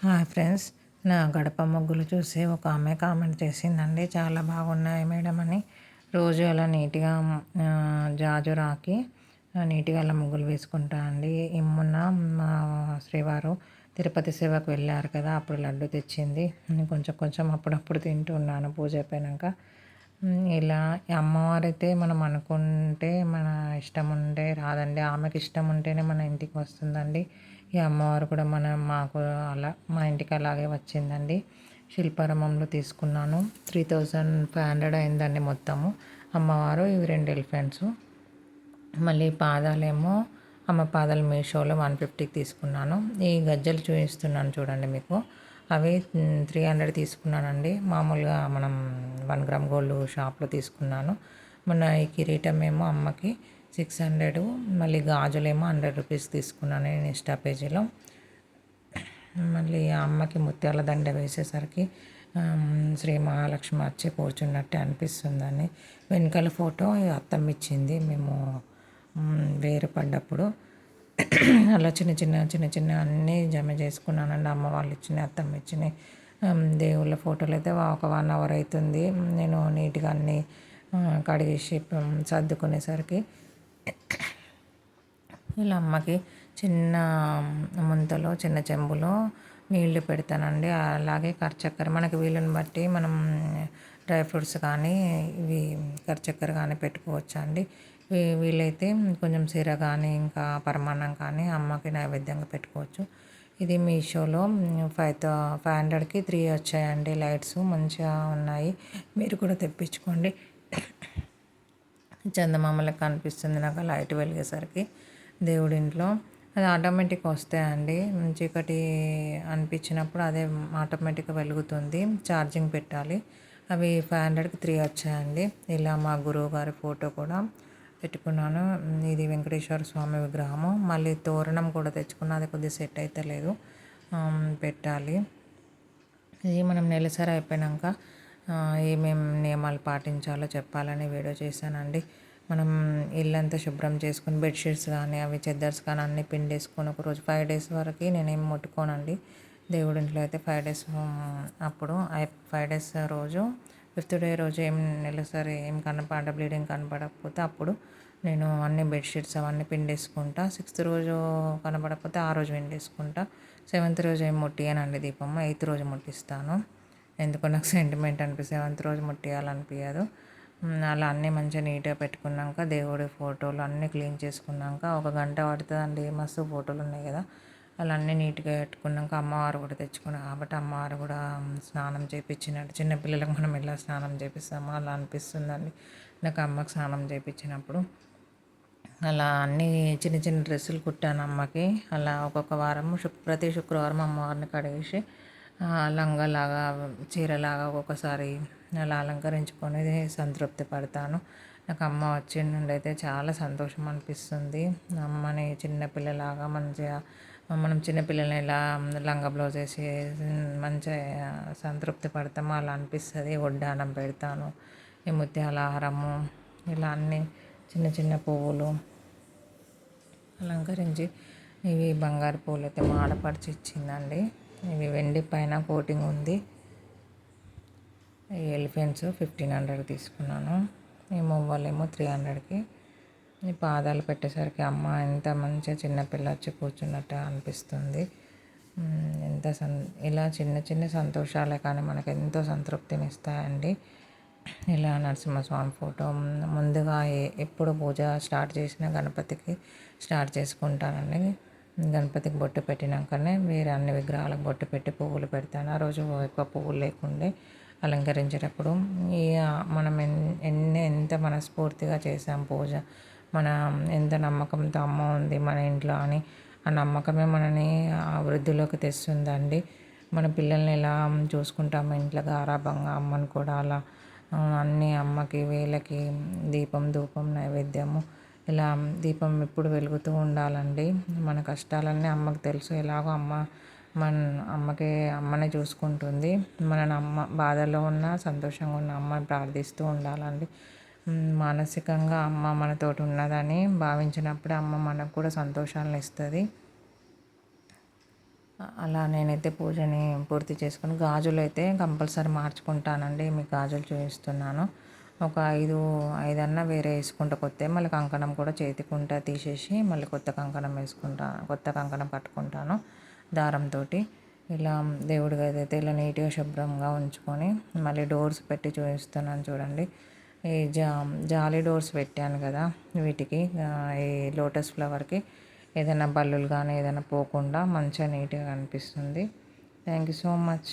Hi friends నా గడప ముగ్గులు చూసి ఒక ఆమె కామెంట్ చేసిందండి. చాలా బాగున్నాయి మేడం అని. రోజు అలా నీట్గా జాజు రాకి నీట్గా అలా ముగ్గులు వేసుకుంటా అండి. ఇమ్మున్న మా శ్రీవారు తిరుపతి సేవకు వెళ్ళారు కదా అప్పుడు లడ్డు తెచ్చింది. కొంచెం కొంచెం అప్పుడప్పుడు తింటున్నాను పూజ అయిపోయాక ఇలా అమ్మవారైతే మనం అనుకుంటే మన ఇష్టం ఉంటే రాదండి. ఆమెకి ఇష్టం ఉంటేనే మన ఇంటికి వస్తుందండి. ఈ అమ్మవారు కూడా మన మాకు అలా మా ఇంటికి అలాగే వచ్చిందండి. శిల్పారామంలో తీసుకున్నాను. త్రీ థౌజండ్ ఫైవ్ హండ్రెడ్ అయిందండి మొత్తము. అమ్మవారు ఇవి రెండు ఎలిఫెంట్స్. మళ్ళీ పాదాలేమో అమ్మ పాదాలు మీషోలో వన్ ఫిఫ్టీకి తీసుకున్నాను. ఈ గజ్జలు చూపిస్తున్నాను చూడండి మీకు. అవి త్రీ హండ్రెడ్ తీసుకున్నానండి. మామూలుగా మనం వన్ గ్రామ్ గోల్డ్ షాప్లో తీసుకున్నాను. మొన్న ఈ కిరీటం ఏమో అమ్మకి సిక్స్ హండ్రెడ్ మళ్ళీ గాజులేమో హండ్రెడ్ రూపీస్ తీసుకున్నాను నేను ఇన్స్టా పేజీలో. మళ్ళీ అమ్మకి ముత్యాల దండ వేసేసరికి శ్రీ మహాలక్ష్మి వచ్చి కూర్చున్నట్టే అనిపిస్తుందని వెనకాల ఫోటో అత్తమ్మ ఇచ్చింది. మేము వేరు పడ్డప్పుడు అలా చిన్న చిన్న చిన్న చిన్న అన్నీ జమ చేసుకున్నానండి. అమ్మ వాళ్ళు ఇచ్చిన అత్తమ్మ ఇచ్చిన దేవుళ్ళ ఫోటోలు అయితే ఒక వన్ అవర్ అవుతుంది. నేను నీట్గా అన్నీ కడిగేసి సర్దుకునేసరికి ఇలా అమ్మకి చిన్న ముంతలో చిన్న చెంబులో నీళ్ళు పెడతానండి. అలాగే కరచక్కెర మనకి వీలుని బట్టి మనం డ్రై ఫ్రూట్స్ కానీ ఇవి కరచక్కెర కానీ పెట్టుకోవచ్చు అండి. వీలైతే కొంచెం సిర కానీ ఇంకా పరమాన్నం కానీ అమ్మకి నైవేద్యంగా పెట్టుకోవచ్చు. ఇది మీషోలో ఫైవ్ ఫైవ్ హండ్రెడ్కి త్రీ వచ్చాయండి లైట్స్ మంచిగా ఉన్నాయి. మీరు కూడా తెప్పించుకోండి. చందమామలకు కనిపిస్తుంది నాకు లైట్ వెలిగేసరికి. దేవుడి ఇంట్లో అది ఆటోమేటిక్ వస్తాయండి. చీకటి అనిపించినప్పుడు అదే ఆటోమేటిక్గా వెలుగుతుంది. ఛార్జింగ్ పెట్టాలి. అవి ఫైవ్ హండ్రెడ్కి త్రీ వచ్చాయండి. ఇలా మా గురువు గారి ఫోటో కూడా పెట్టుకున్నాను. ఇది వెంకటేశ్వర స్వామి విగ్రహము. మళ్ళీ తోరణం కూడా తెచ్చుకున్నా అది కొద్దిగా సెట్ అయితే లేదు. పెట్టాలి. ఇది మనం నెలసరి అయిపోయాక ఏమేమి నియమాలు పాటించాలో చెప్పాలని వీడియో చేశానండి. మనం ఇల్లంతా శుభ్రం చేసుకుని బెడ్షీట్స్ కానీ అవి చెద్దర్స్ కానీ అన్నీ పిండేసుకొని ఒక రోజు ఫైవ్ డేస్ వరకు నేనేం ముట్టుకోనండి. దేవుడి ఇంట్లో అయితే ఫైవ్ డేస్ అప్పుడు ఫైవ్ డేస్ రోజు ఫిఫ్త్ డే రోజు ఏం నెలసరి ఏం కనపడ బ్లీడింగ్ కనపడకపోతే అప్పుడు నేను అన్ని బెడ్షీట్స్ అవన్నీ పిండేసుకుంటా. సిక్స్త్ రోజు కనపడకపోతే ఆ రోజు పిండేసుకుంటా. సెవెంత్ రోజు ఏం ముట్టియనండి దీపమ్మ ఎయిత్ రోజు ముట్టిస్తాను. ఎందుకో నాకు సెంటిమెంట్ అనిపి సెవెంత్ రోజు ముట్టియాలనిపించదు అలా అన్నీ మంచిగా నీట్గా పెట్టుకున్నాక దేవుడి ఫోటోలు అన్నీ క్లీన్ చేసుకున్నాక ఒక గంట పడుతుందండి. మస్తు ఫోటోలు ఉన్నాయి కదా. అలా అన్నీ నీట్గా పెట్టుకున్నాక అమ్మవారు కూడా తెచ్చుకున్నాం. కాబట్టి అమ్మవారు కూడా స్నానం చేయించినట్టు చిన్నపిల్లలకు మనం ఎలా స్నానం చేపిస్తామో అలా అనిపిస్తుందండి. నాకు అమ్మకి స్నానం చేయించినప్పుడు అలా అన్నీ చిన్న చిన్న డ్రెస్సులు కుట్టాను అమ్మకి. అలా ఒక్కొక్క వారం ప్రతి శుక్రవారం అమ్మవారిని కడిగేసి లంగాలాగా చీరలాగా ఒక్కొక్కసారి అలా అలంకరించుకొని సంతృప్తి పడతాను. నాకు అమ్మ వచ్చి నుండి అయితే చాలా సంతోషం అనిపిస్తుంది. అమ్మని చిన్నపిల్లలాగా మంచిగా మనం చిన్నపిల్లల్ని ఎలా లంగా బ్లౌజ్ వేసి మంచిగా సంతృప్తి పడతామో అలా అనిపిస్తుంది. వడ్డానం పెడతాను ఈ ముత్యాల హారము ఇలా అన్నీ చిన్న చిన్న పువ్వులు అలంకరించి ఇవి బంగారు పూలు అయితే మాడపరిచి ఇచ్చిందండి. ఇవి వెండి పైన కోటింగ్ ఉంది. ఈ ఎలిఫెంట్స్ ఫిఫ్టీన్ హండ్రెడ్ తీసుకున్నాను. ఈ ఏమో త్రీ హండ్రెడ్కి. ఈ పాదాలు పెట్టేసరికి అమ్మ ఎంత మంచిగా చిన్నపిల్ల వచ్చి కూర్చున్నట్టు అనిపిస్తుంది. ఎంత సం ఇలా చిన్న చిన్న సంతోషాలే కానీ మనకు ఎంతో సంతృప్తిని ఇస్తాయండి ఇలా నరసింహస్వామి ఫోటో. ముందుగా ఎప్పుడు పూజ స్టార్ట్ చేసిన గణపతికి స్టార్ట్ చేసుకుంటానండి. గణపతికి బొట్టు పెట్టినాకనే వేరే అన్ని విగ్రహాలకు బొట్టు పెట్టి పువ్వులు పెడతాను. ఆ రోజు ఎక్కువ పువ్వులు లేకుండే అలంకరించేటప్పుడు ఈ మనం ఎన్ని ఎంత మనస్ఫూర్తిగా చేసాం పూజ. మన ఎంత నమ్మకంతో అమ్మ ఉంది మన ఇంట్లో అని ఆ నమ్మకమే మనని వృద్ధిలోకి తెస్తుందండి. మన పిల్లల్ని ఎలా చూసుకుంటాము ఇంట్లో గారాభంగా అమ్మని కూడా అలా అన్నీ అమ్మకి వేలకి దీపం ధూపం నైవేద్యము ఇలా దీపం ఎప్పుడు వెలుగుతూ ఉండాలండి. మన కష్టాలన్నీ అమ్మకి తెలుసు. ఎలాగో అమ్మ మన అమ్మకి అమ్మనే చూసుకుంటుంది. మన అమ్మ బాధలో ఉన్న సంతోషంగా ఉన్న అమ్మని ప్రార్థిస్తూ ఉండాలండి. మానసికంగా అమ్మ మనతోటి ఉన్నదని భావించినప్పుడే అమ్మ మనకు కూడా సంతోషాలను ఇస్తుంది. అలా నేనైతే పూజని పూర్తి చేసుకుని గాజులు అయితే కంపల్సరీ మార్చుకుంటానండి. మీకు గాజులు చూపిస్తున్నాను. ఒక ఐదు ఐదన్నా వేరే వేసుకుంటా కొత్త మళ్ళీ కంకణం కూడా చేతికుంటా తీసేసి మళ్ళీ కొత్త కంకణం వేసుకుంటాను కొత్త కంకణం కట్టుకుంటాను దారంతో ఇలా దేవుడి గది అయితే ఇలా నీట్గా శుభ్రంగా ఉంచుకొని మళ్ళీ డోర్స్ పెట్టి చూపిస్తున్నాను చూడండి. ఈ జా జాలీ డోర్స్ పెట్టాను కదా వీటికి ఈ లోటస్ ఫ్లవర్కి. ఏదైనా బల్లులు కానీ ఏదైనా పోకుండా మంచిగా నీట్గా కనిపిస్తుంది. Thank you so much.